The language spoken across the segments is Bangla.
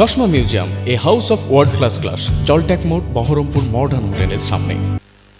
চশমা museum, a house of world class class জলট্যাক মোড়, বহরমপুর মডার্ন হোটেলের সামনে।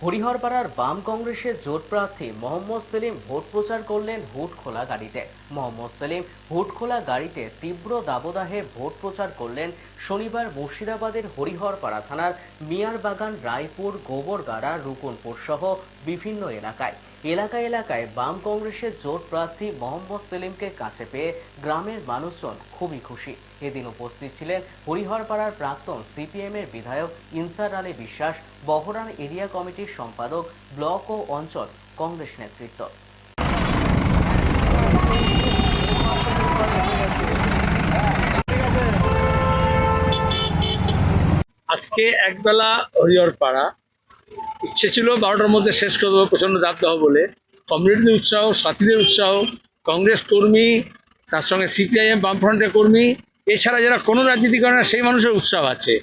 হরিহরপাড়ার বাম কংগ্রেসের জোট প্রার্থী মোহাম্মদ সেলিম ভোট প্রচার করলেন হুট খোলা গাড়িতে। মোহাম্মদ সেলিম হুট খোলা গাড়িতে তীব্র দাবদাহে ভোট প্রচার করলেন শনিবার মুর্শিদাবাদের হরিহরপাড়া থানার মিয়ারবাগান, রায়পুর, গোবরগাড়া, রুকনপুর সহ বিভিন্ন এলাকায়। এলাকা এলাকায় বাম কংগ্রেসের জোট প্রার্থী মোহাম্মদ সেলিমকে কাছে পেয়ে গ্রামের মানুষজন খুবই খুশি। এদিন উপস্থিত ছিলেন হরিহরপাড়ার প্রাক্তন সিপিএম এর বিধায়ক ইনসার আলী বিশ্বাস, বহরান এরিয়া কমিটির সম্পাদক, ব্লক ও অঞ্চল কংগ্রেস নেতৃত্ব। আজকে একবেলা হরিহর পাড়া ইচ্ছে ছিল বারোটার মধ্যে শেষ করে দেবো, প্রচণ্ড দাব দেওয়া বলে। কমিউনিটির উৎসাহ, সাথীদের উৎসাহ, কংগ্রেস কর্মী, তার সঙ্গে সিপিআইএম বামফ্রন্টের কর্মী, এছাড়া যারা কোনো রাজনীতি করে না, সেই মানুষের উৎসাহ আছে।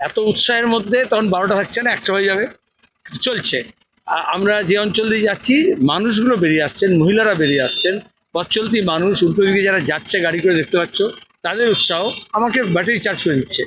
এত উৎসাহের মধ্যে তখন বারোটা থাকছে না, একটা হয়ে যাবে। চলছে। আমরা যে অঞ্চল দিয়ে যাচ্ছি, মানুষগুলো বেরিয়ে আসছেন, মহিলারা বেরিয়ে আসছেন। পথ চলতি মানুষ, উল্টো দিকে যারা যাচ্ছে, গাড়ি করে দেখতে পাচ্ছ, তাদের উৎসাহ আমাকে ব্যাটারি চার্জ করে দিচ্ছে।